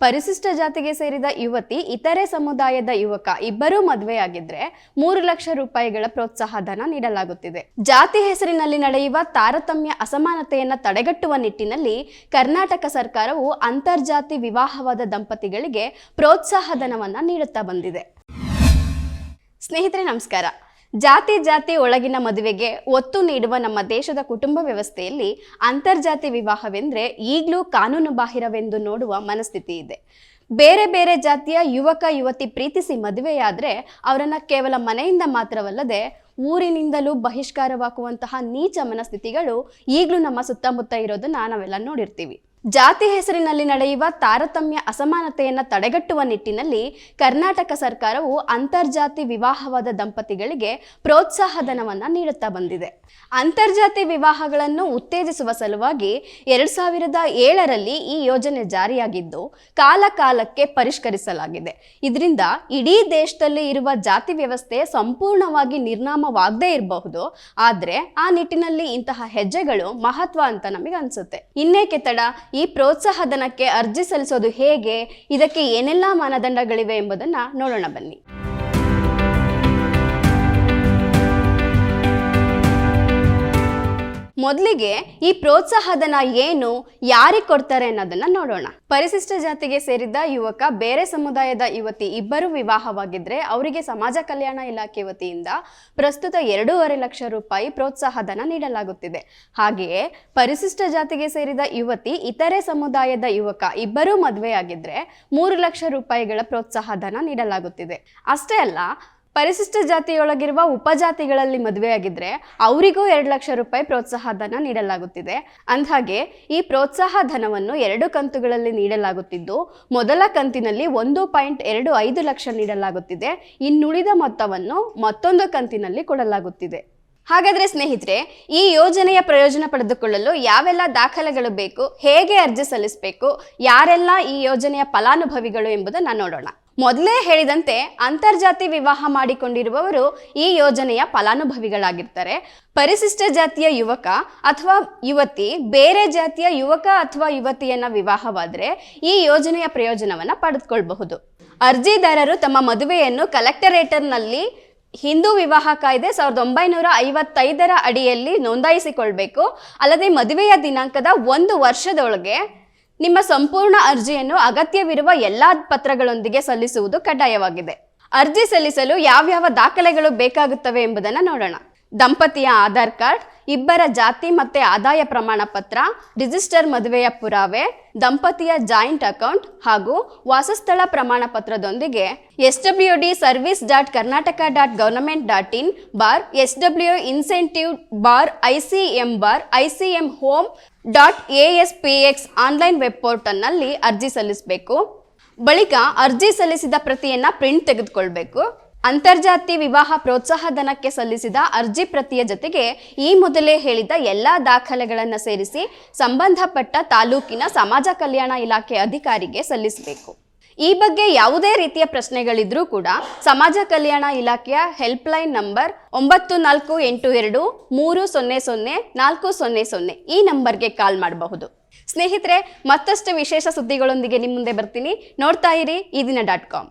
ಪರಿಶಿಷ್ಟ ಜಾತಿಗೆ ಸೇರಿದ ಯುವತಿ, ಇತರೆ ಸಮುದಾಯದ ಯುವಕ ಇಬ್ಬರೂ ಮದುವೆಯಾಗಿದ್ರೆ ಮೂರು ಲಕ್ಷ ರೂಪಾಯಿಗಳ ಪ್ರೋತ್ಸಾಹ ಧನ ನೀಡಲಾಗುತ್ತಿದೆ. ಜಾತಿ ಹೆಸರಿನಲ್ಲಿ ನಡೆಯುವ ತಾರತಮ್ಯ ಅಸಮಾನತೆಯನ್ನ ತಡೆಗಟ್ಟುವ ನಿಟ್ಟಿನಲ್ಲಿ ಕರ್ನಾಟಕ ಸರ್ಕಾರವು ಅಂತರ್ಜಾತಿ ವಿವಾಹವಾದ ದಂಪತಿಗಳಿಗೆ ಪ್ರೋತ್ಸಾಹ ಧನವನ್ನ ನೀಡುತ್ತಾ ಬಂದಿದೆ. ಸ್ನೇಹಿತರೆ, ನಮಸ್ಕಾರ. ಜಾತಿ ಜಾತಿ ಒಳಗಿನ ಮದುವೆಗೆ ಒತ್ತು ನೀಡುವ ನಮ್ಮ ದೇಶದ ಕುಟುಂಬ ವ್ಯವಸ್ಥೆಯಲ್ಲಿ ಅಂತರ್ಜಾತಿ ವಿವಾಹವೆಂದರೆ ಈಗಲೂ ಕಾನೂನು ಬಾಹಿರವೆಂದು ನೋಡುವ ಮನಸ್ಥಿತಿ ಇದೆ. ಬೇರೆ ಬೇರೆ ಜಾತಿಯ ಯುವಕ ಯುವತಿ ಪ್ರೀತಿಸಿ ಮದುವೆಯಾದರೆ ಅವರನ್ನು ಕೇವಲ ಮನೆಯಿಂದ ಮಾತ್ರವಲ್ಲದೆ ಊರಿನಿಂದಲೂ ಬಹಿಷ್ಕಾರವಾಗುವಂತಹ ನೀಚ ಮನಸ್ಥಿತಿಗಳು ಈಗಲೂ ನಮ್ಮ ಸುತ್ತಮುತ್ತ ಇರೋದನ್ನ ನಾವೆಲ್ಲ ನೋಡಿರ್ತೀವಿ. ಜಾತಿ ಹೆಸರಿನಲ್ಲಿ ನಡೆಯುವ ತಾರತಮ್ಯ ಅಸಮಾನತೆಯನ್ನು ತಡೆಗಟ್ಟುವ ನಿಟ್ಟಿನಲ್ಲಿ ಕರ್ನಾಟಕ ಸರ್ಕಾರವು ಅಂತರ್ಜಾತಿ ವಿವಾಹವಾದ ದಂಪತಿಗಳಿಗೆ ಪ್ರೋತ್ಸಾಹಧನವನ್ನು ನೀಡುತ್ತಾ ಬಂದಿದೆ. ಅಂತರ್ಜಾತಿ ವಿವಾಹಗಳನ್ನು ಉತ್ತೇಜಿಸುವ ಸಲುವಾಗಿ ಎರಡು ಸಾವಿರದ ಏಳರಲ್ಲಿ ಈ ಯೋಜನೆ ಜಾರಿಯಾಗಿದ್ದು, ಕಾಲಕಾಲಕ್ಕೆ ಪರಿಷ್ಕರಿಸಲಾಗಿದೆ. ಇದರಿಂದ ಇಡೀ ದೇಶದಲ್ಲಿ ಇರುವ ಜಾತಿ ವ್ಯವಸ್ಥೆ ಸಂಪೂರ್ಣವಾಗಿ ನಿರ್ನಾಮವಾಗದೇ ಇರಬಹುದು. ಆದರೆ ಆ ನಿಟ್ಟಿನಲ್ಲಿ ಇಂತಹ ಹೆಜ್ಜೆಗಳು ಮಹತ್ವ ಅಂತ ನಮಗೆ ಅನ್ಸುತ್ತೆ ಇನ್ನೇಕೆ ತಡ? ಈ ಪ್ರೋತ್ಸಾಹಧನಕ್ಕೆ ಅರ್ಜಿ ಸಲ್ಲಿಸೋದು ಹೇಗೆ ಇದಕ್ಕೆ ಏನೆಲ್ಲ ಮಾನದಂಡಗಳಿವೆ ಎಂಬುದನ್ನು ನೋಡೋಣ ಬನ್ನಿ. ಮೊದಲಿಗೆ ಈ ಪ್ರೋತ್ಸಾಹಧನ ಏನು, ಯಾರಿಗೆ ಕೊಡ್ತಾರೆ ಅನ್ನೋದನ್ನ ನೋಡೋಣ. ಪರಿಶಿಷ್ಟ ಜಾತಿಗೆ ಸೇರಿದ ಯುವಕ, ಬೇರೆ ಸಮುದಾಯದ ಯುವತಿ ಇಬ್ಬರು ವಿವಾಹವಾಗಿದ್ರೆ ಅವರಿಗೆ ಸಮಾಜ ಕಲ್ಯಾಣ ಇಲಾಖೆ ವತಿಯಿಂದ ಪ್ರಸ್ತುತ ಎರಡೂವರೆ ಲಕ್ಷ ರೂಪಾಯಿ ಪ್ರೋತ್ಸಾಹಧನ ನೀಡಲಾಗುತ್ತಿದೆ. ಹಾಗೆಯೇ ಪರಿಶಿಷ್ಟ ಜಾತಿಗೆ ಸೇರಿದ ಯುವತಿ, ಇತರೆ ಸಮುದಾಯದ ಯುವಕ ಇಬ್ಬರೂ ಮದುವೆಯಾಗಿದ್ರೆ ಮೂರು ಲಕ್ಷ ರೂಪಾಯಿಗಳ ಪ್ರೋತ್ಸಾಹಧನ ನೀಡಲಾಗುತ್ತಿದೆ. ಅಷ್ಟೇ ಅಲ್ಲ ಪರಿಶಿಷ್ಟ ಜಾತಿಯೊಳಗಿರುವ ಉಪಜಾತಿಗಳಲ್ಲಿ ಮದುವೆಯಾಗಿದ್ರೆ ಅವರಿಗೂ ಎರಡು ಲಕ್ಷ ರೂಪಾಯಿ ಪ್ರೋತ್ಸಾಹ ಧನ ನೀಡಲಾಗುತ್ತಿದೆ. ಅಂದ್ಹಾಗೆ, ಈ ಪ್ರೋತ್ಸಾಹ ಧನವನ್ನು ಎರಡು ಕಂತುಗಳಲ್ಲಿ ನೀಡಲಾಗುತ್ತಿದ್ದು, ಮೊದಲ ಕಂತಿನಲ್ಲಿ ಒಂದು ಪಾಯಿಂಟ್ ಎರಡು ಐದು ಲಕ್ಷ ನೀಡಲಾಗುತ್ತಿದೆ. ಇನ್ನುಳಿದ ಮೊತ್ತವನ್ನು ಮತ್ತೊಂದು ಕಂತಿನಲ್ಲಿ ಕೊಡಲಾಗುತ್ತಿದೆ. ಹಾಗಾದ್ರೆ ಸ್ನೇಹಿತರೆ, ಈ ಯೋಜನೆಯ ಪ್ರಯೋಜನ ಪಡೆದುಕೊಳ್ಳಲು ಯಾವೆಲ್ಲ ದಾಖಲೆಗಳು ಬೇಕು, ಹೇಗೆ ಅರ್ಜಿ ಸಲ್ಲಿಸಬೇಕು, ಯಾರೆಲ್ಲ ಈ ಯೋಜನೆಯ ಫಲಾನುಭವಿಗಳು ಎಂಬುದನ್ನು ನೋಡೋಣ. ಮೊದಲೇ ಹೇಳಿದಂತೆ ಅಂತರ್ಜಾತಿ ವಿವಾಹ ಮಾಡಿಕೊಂಡಿರುವವರು ಈ ಯೋಜನೆಯ ಫಲಾನುಭವಿಗಳಾಗಿರ್ತಾರೆ. ಪರಿಶಿಷ್ಟ ಜಾತಿಯ ಯುವಕ ಅಥವಾ ಯುವತಿ, ಬೇರೆ ಜಾತಿಯ ಯುವಕ ಅಥವಾ ಯುವತಿಯನ್ನ ವಿವಾಹವಾದರೆ ಈ ಯೋಜನೆಯ ಪ್ರಯೋಜನವನ್ನು ಪಡೆದುಕೊಳ್ಬಹುದು. ಅರ್ಜಿದಾರರು ತಮ್ಮ ಮದುವೆಯನ್ನು ಕಲೆಕ್ಟರೇಟರ್ನಲ್ಲಿ ಹಿಂದೂ ವಿವಾಹ ಕಾಯ್ದೆ ಸಾವಿರದ ಒಂಬೈನೂರ ಐವತ್ತೈದರ ಅಡಿಯಲ್ಲಿ ನೋಂದಾಯಿಸಿಕೊಳ್ಬೇಕು. ಅಲ್ಲದೆ ಮದುವೆಯ ದಿನಾಂಕದ ಒಂದು ವರ್ಷದೊಳಗೆ ನಿಮ್ಮ ಸಂಪೂರ್ಣ ಅರ್ಜಿಯನ್ನು ಅಗತ್ಯವಿರುವ ಎಲ್ಲ ಪತ್ರಗಳೊಂದಿಗೆ ಸಲ್ಲಿಸುವುದು ಕಡ್ಡಾಯವಾಗಿದೆ. ಅರ್ಜಿ ಸಲ್ಲಿಸಲು ಯಾವ್ಯಾವ ದಾಖಲೆಗಳು ಬೇಕಾಗುತ್ತವೆ ಎಂಬುದನ್ನು ನೋಡೋಣ. ದಂಪತಿಯ ಆಧಾರ್ ಕಾರ್ಡ್ ಇಬ್ಬರ ಜಾತಿ ಮತ್ತೆ ಆದಾಯ ಪ್ರಮಾಣ ಪತ್ರ, ರಿಜಿಸ್ಟರ್ ಮದುವೆಯ ಪುರಾವೆ, ದಂಪತಿಯ ಜಾಯಿಂಟ್ ಅಕೌಂಟ್ ಹಾಗೂ ವಾಸಸ್ಥಳ ಪ್ರಮಾಣ ಪತ್ರದೊಂದಿಗೆ S W D service dot Karnataka dot government dot in bar, S W incentive bar, I C M bar, I C M home dot A S P X online web ಪೋರ್ಟಲ್ನಲ್ಲಿ ಅರ್ಜಿ ಸಲ್ಲಿಸಬೇಕು. ಬಳಿಕ ಅರ್ಜಿ ಸಲ್ಲಿಸಿದ ಪ್ರತಿಯನ್ನ print ತೆಗೆದುಕೊಳ್ಬೇಕು. ಅಂತರ್ಜಾತಿ ವಿವಾಹ ಪ್ರೋತ್ಸಾಹ ಧನಕ್ಕೆ ಸಲ್ಲಿಸಿದ ಅರ್ಜಿ ಪ್ರತಿಯ ಜೊತೆಗೆ ಈ ಮೊದಲೇ ಹೇಳಿದ ಎಲ್ಲ ದಾಖಲೆಗಳನ್ನು ಸೇರಿಸಿ ಸಂಬಂಧಪಟ್ಟ ತಾಲೂಕಿನ ಸಮಾಜ ಕಲ್ಯಾಣ ಇಲಾಖೆ ಅಧಿಕಾರಿಗೆ ಸಲ್ಲಿಸಬೇಕು. ಈ ಬಗ್ಗೆ ಯಾವುದೇ ರೀತಿಯ ಪ್ರಶ್ನೆಗಳಿದ್ರೂ ಕೂಡ ಸಮಾಜ ಕಲ್ಯಾಣ ಇಲಾಖೆಯ ಹೆಲ್ಪ್ಲೈನ್ ನಂಬರ್ ಒಂಬತ್ತು ನಾಲ್ಕು ಎಂಟು ಎರಡು ಮೂರು ಸೊನ್ನೆ ಸೊನ್ನೆ ನಾಲ್ಕು ಸೊನ್ನೆ ಸೊನ್ನೆ ಈ ನಂಬರ್ಗೆ ಕಾಲ್ ಮಾಡಬಹುದು. ಸ್ನೇಹಿತರೆ, ಮತ್ತಷ್ಟು ವಿಶೇಷ ಸುದ್ದಿಗಳೊಂದಿಗೆ ನಿಮ್ಮ ಮುಂದೆ ಬರ್ತೀನಿ. ನೋಡ್ತಾ ಇರಿ ಈ ಡಾಟ್ ಕಾಮ್.